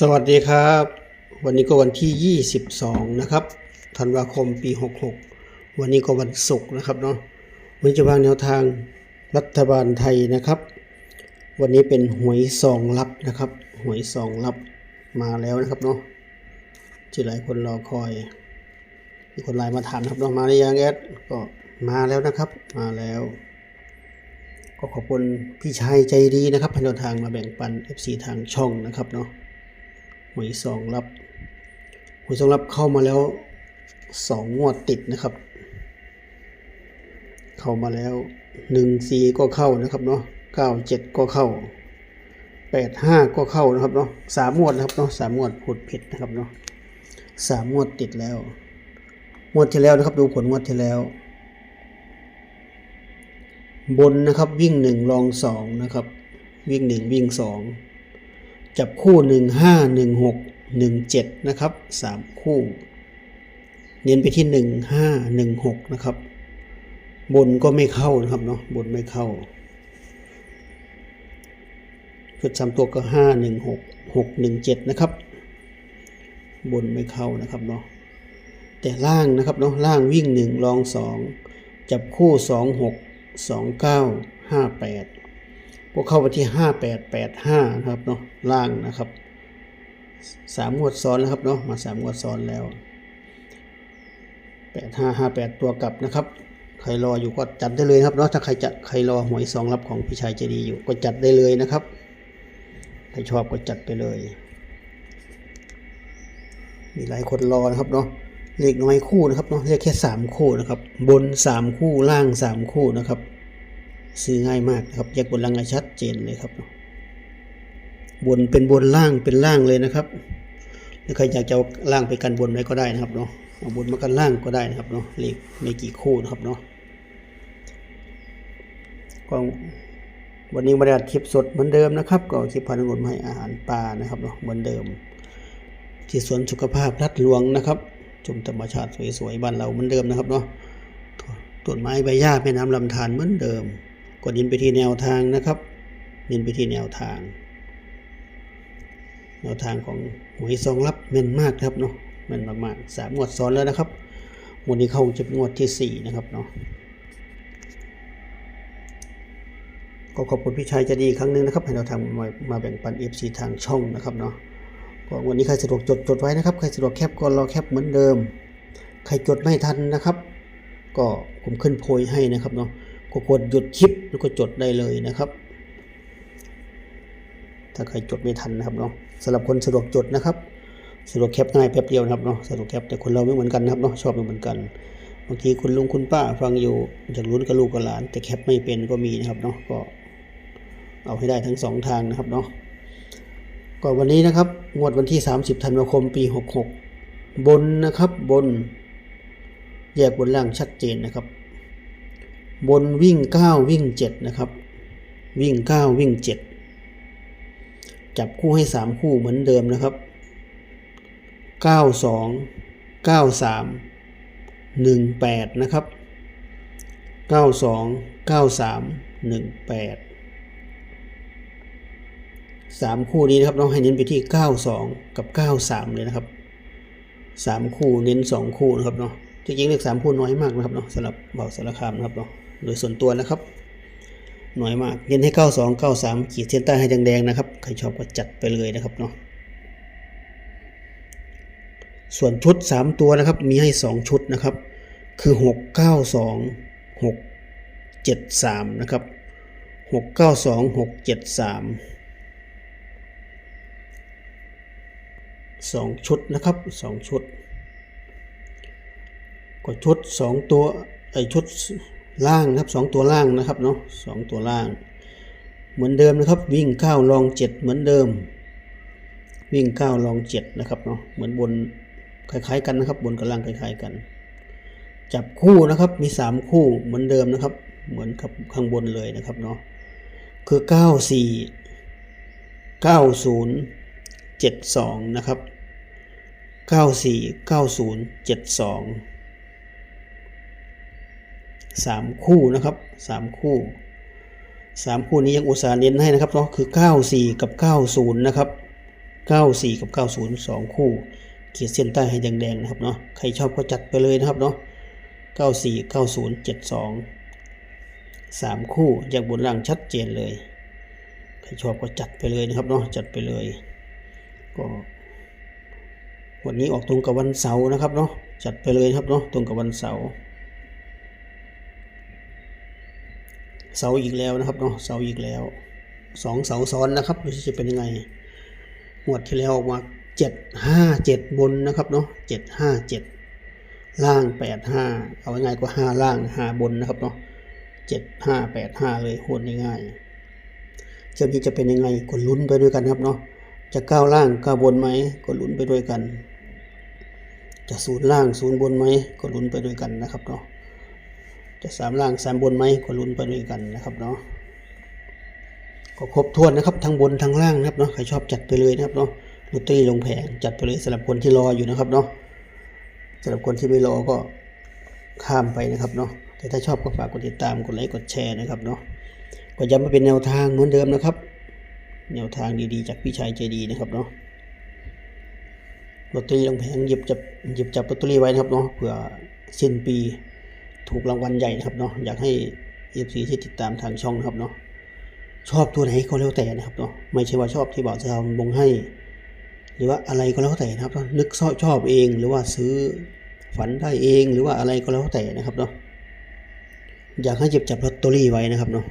สวัสดีครับ วันนี้ก็วันที่ 22 นะครับธันวาคมปี 66 วันนี้ก็วันศุกร์นะครับเนาะวันนี้จะวางแนวทางรัฐบาลไทยนะครับ วันนี้เป็นหวยซองลับนะครับ หวยซองลับมาแล้วนะครับเนาะที่หลายคนรอคอยมีคนไลน์มาถามครับเนาะมาหรือยังแอดก็มาแล้วนะครับ มาแล้ว ก็ขอบคุณพี่ชายใจดีนะครับพันธทางมาแบ่งปัน FC ทางช่องนะครับเนาะ หวยซองรับหวยซองรับเข้ามาแล้วสองงวดติดนะครับ เข้ามาแล้วหนึ่งสี่ก็เข้านะครับเนาะเก้าเจ็ดก็เข้าแปดห้าก็เข้านะครับเนาะสามงวดนะครับเนาะสามงวดพูดผิดนะครับเนาะสามงวดติดแล้วงวดที่แล้วนะครับดูผลงวดที่แล้ว บนนะครับวิ่งหนึ่งรองสองนะครับ วิ่งหนึ่งวิ่งสอง จับคู่หนึ่งห้าหนึ่งหกหนึ่งเจ็ดนะครับสามคู่ เน้นไปที่หนึ่งห้าหนึ่งหกนะครับ บนก็ไม่เข้านะครับเนาะบนไม่เข้าชุดสามตัวก็ห้าหนึ่งหกหกหนึ่งเจ็ดนะครับ บนไม่เข้านะครับเนาะแต่ล่างนะครับเนาะล่างวิ่งหนึ่งรองสองจับคู่สองหกสองเก้าห้าแปด ก็เข้าไปที่ห้าแปดแปดห้านะครับเนาะล่างนะครับสามงวดซ้อนแล้วครับเนาะมาสามงวดซ้อนแล้วแปดห้าห้าแปดตัวกลับนะครับ ใครรออยู่ก็จัดได้เลยครับเนาะถ้าใครจะใครรอหวยซองรับของพี่ชายเจดีอยู่ก็จัดได้เลยนะครับ ใครชอบก็จัดไปเลย มีหลายคนรอนะครับเนาะเลขน้อยคู่นะครับเนาะเลขแค่สามคู่นะครับ บนสามคู่ล่างสามคู่นะครับ ซื้อง่ายมากนะครับแยกบนล่างชัดเจนเลยครับ บนเป็นบนล่างเป็นล่างเลยนะครับหรือใครอยากจะเอาล่างไปกันบนไว้ก็ได้นะครับเนาะเอาบนมากันล่างก็ได้นะครับเนาะเลขไม่กี่คู่นะครับเนาะก็วันนี้มาดัดคลิปสดเหมือนเดิมนะครับ ก็คลิปพันธุ์งนมาให้อาหารปลานะครับเนาะเหมือนเดิม ที่สวนสุขภาพรัดหลวงนะครับชมธรรมชาติสวยๆบ้านเราเหมือนเดิมนะครับเนาะต้นไม้ใบหญ้าแม่น้ำลำธารเหมือนเดิม ก็เน้นไปที่แนวทางนะครับ เน้นไปที่แนวทาง แนวทางของหวยซองรับแม่นมากครับเนาะแม่นมากๆสามงวดซ้อนแล้วนะครับงวดนี้เข้าจะเป็นงวดที่สี่นะครับเนาะก็ขอบคุณพี่ชายใจะดีอีกครั้งหนึงนะครับให้เราทำมามาแบ่งปันเอฟซีทางช่องนะครับเนาะก็วันนี้ใครสะดวกจดจดไว้นะครับใครสะดวกแคปก็รอแคปเหมือนเดิม ใครจดไม่ทันนะครับ ก็ผมขึ้นโพยให้นะครับเนาะ ก็กดหยุดคลิปแล้วก็จดได้เลยนะครับ ถ้าใครจดไม่ทันนะครับเนาะสำหรับคนสะดวกจดนะครับสะดวกแคปง่ายแป๊บเดียวนะครับเนาะสะดวกแคปแต่คนเราไม่เหมือนกันนะครับเนาะชอบไม่เหมือนกันบางทีคุณลุงคุณป้าฟังอยู่อยากลุ้นกับลูกกับหลาน แต่แคปไม่เป็นก็มีนะครับเนาะก็เอาให้ได้ทั้งสองทางนะครับเนาะก็วันนี้นะครับงวดวันที่ 30ธันวาคมปี 66 บนนะครับบน แยกบนล่างชัดเจนนะครับ บนวิ่ง 9 วิ่ง 7 นะครับ วิ่ง 9 วิ่ง 7 จับคู่ให้ 3 คู่เหมือนเดิมนะครับ 92 93 18 นะครับ 92 93 18 3 คู่นี้นะครับน้องให้เน้นไปที่ 92 กับ 93 เลยนะครับ 3 คู่เน้น 2 คู่นะครับเนาะจริงๆเลขสามคู่น้อยมากนะครับเนาะสำหรับเบาสารคามนะครับเนาะ โดยส่วนตัวนะครับน้อยมากเน้นให้เก้าสองเก้าสามขีดเส้นใต้ให้แดงๆนะครับ ใครชอบก็จัดไปเลยนะครับเนาะส่วนชุดสามตัวนะครับ มีให้สองชุดนะครับ คือหกเก้าสองหกเจ็ดสามนะครับหกเก้าสองหกเจ็ดสามสองชุดนะครับสองชุด ก็ชุดสองตัวไอชุด ล่างนะครับสองตัวล่างนะครับเนาะสองตัวล่าง เหมือนเดิมนะครับ วิ่งเก้าลองเจ็ดเหมือนเดิม วิ่งเก้าลองเจ็ดนะครับเนาะเหมือนบนคล้ายๆกันนะครับ บนกับล่างคล้ายๆกัน จับคู่นะครับมีสามคู่เหมือนเดิมนะครับ เหมือนกับข้างบนเลยนะครับเนาะคือเก้าสี่เก้าศูนย์เจ็ดสองนะครับเก้า สามคู่นะครับสามคู่สามคู่นี้ยังอุตส่าห์เน้นให้นะครับเนาะคือเก้าสี่กับเก้าศูนย์นะครับ 94 กับ 90 2 คู่ เขีดเส้นใต้ให้แดงๆนะครับเนาะใครชอบก็จัดไปเลยนะครับเนาะ94 90 72 3 คู่แยกบนล่างชัดเจนเลยใครชอบก็จัดไปเลยนะครับเนาะจัดไปเลยก็วันนี้ออกตรงกับวันเสาร์นะครับเนาะจัดไปเลยครับเนาะตรงกับวันเสาร์ เสาอีกแล้วนะครับเนาะเสาอีกแล้วสองเสาซ้อนนะครับดูจะเป็นยังไงงวดที่แล้วออกมาเจ็ดห้าเจ็ดบนนะครับเนาะเจ็ดห้าเจ็ดล่างแปดห้าเอาง่ายๆก็ห้าล่างห้าบนนะครับเนาะเจ็ดห้าแปดห้าเลยโหดง่ายๆเจ้านี้จะเป็นยังไงก็ลุ้นไปด้วยกันครับเนาะจะก้าวล่างก้าวบนไหมก็ลุ้นไปด้วยกัน จะศูนย์ล่างศูนย์บนไหมก็ลุ้นไปด้วยกันนะครับเนาะ จะสามล่างสามบนไหมก็ลุ้นไปด้วยกันนะครับเนาะก็ครบถ้วนนะครับทั้งบนทั้งล่างนะครับเนาะใครชอบจัดไปเลยนะครับเนาะลอตเตอรี่ลงแผงจัดไปเลยสำหรับคนที่รออยู่นะครับเนาะสำหรับคนที่ไม่รอก็ข้ามไปนะครับเนาะแต่ถ้าชอบก็ฝากกดติดตามกดไลค์กดแชร์นะครับเนาะก็ย้ำมาเป็นแนวทางเหมือนเดิมนะครับ แนวทางดีๆ จากพี่ชายใจดีนะครับเนาะลอตเตอรี่ลงแผงหยิบจับหยิบจับลอตเตอรี่ไว้นะครับเนาะเผื่อสิ้นปี ถูกรางวัลใหญ่นะครับเนาะอยากให้เอฟซีที่ติดตามทางช่องนะครับเนาะชอบตัวไหนก็แล้วแต่นะครับเนาะไม่ใช่ว่าชอบที่บ่าวจะทำบงให้ หรือว่าอะไรก็แล้วแต่นะครับเนาะนึกชอบชอบเองหรือว่าซื้อฝันได้เองหรือว่าอะไรก็แล้วแต่นะครับเนาะอยากให้เจ็บจับลอตเตอรี่ไว้นะครับเนาะ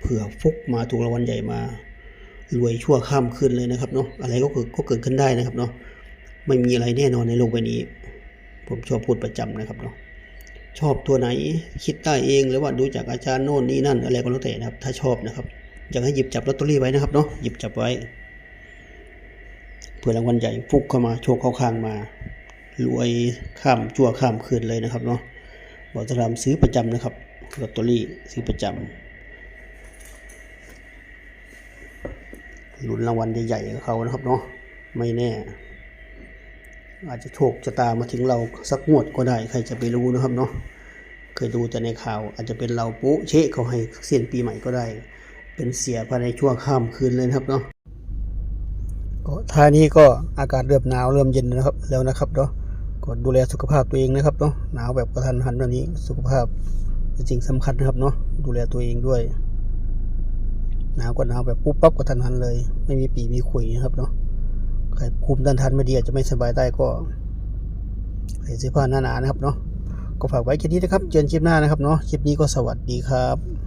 เผื่อฟุกมาถูกรางวัลใหญ่มารวยชั่วข้ามคืนเลยนะครับเนาะอะไรก็เกิดก็เกิดขึ้นได้นะครับเนาะไม่มีอะไรแน่นอนในโลกใบนี้ ผมชอบพูดประจำนะครับเนาะ ชอบตัวไหนคิดได้เองหรือว่าดูจากอาจารย์โน่นนี่นั่นอะไรก็แล้วแต่นะครับ ถ้าชอบนะครับอยากให้หยิบจับลอตเตอรี่ไว้นะครับเนาะหยิบจับไว้เผื่อรางวัลใหญ่ฟุกเข้ามาโชคเข้าข้างมารวยข้ามจั่วข้ามคืนเลยนะครับเนาะบอกจะทำซื้อประจำนะครับลอตเตอรี่ซื้อประจำลุ้นรางวัลใหญ่ๆกับเขานะครับเนาะไม่แน่ อาจจะโชคชะตามาถึงเราสักงวดก็ได้ ใครจะไปรู้นะครับเนาะเคยดูแต่ในข่าวอาจจะเป็นเราปุ๊เชะเขาให้เสียนปีใหม่ก็ได้ เป็นเสียภายในช่วงข้ามคืนเลยครับเนาะก็ท่านี้ก็อากาศเริ่มหนาวเริ่มเย็นนะครับแล้วนะครับเนาะก็ดูแลสุขภาพตัวเองนะครับเนาะหนาวแบบกระทันหันแบบนี้สุขภาพเป็นสิ่งสำคัญนะครับเนาะดูแลตัวเองด้วยหนาวก็หนาวแบบปุ๊บปั๊บกระทันหันเลย ไม่มีปีมีขุยนะครับเนาะ ใครคุมด้านทันไม่ดีอาจจะไม่สบายได้ก็ใส่เสื้อผ้าหนาๆนะครับเนาะก็ฝากไว้แค่นี้นะครับเจอกันคลิปหน้านะครับเนาะคลิปนี้ก็สวัสดีครับ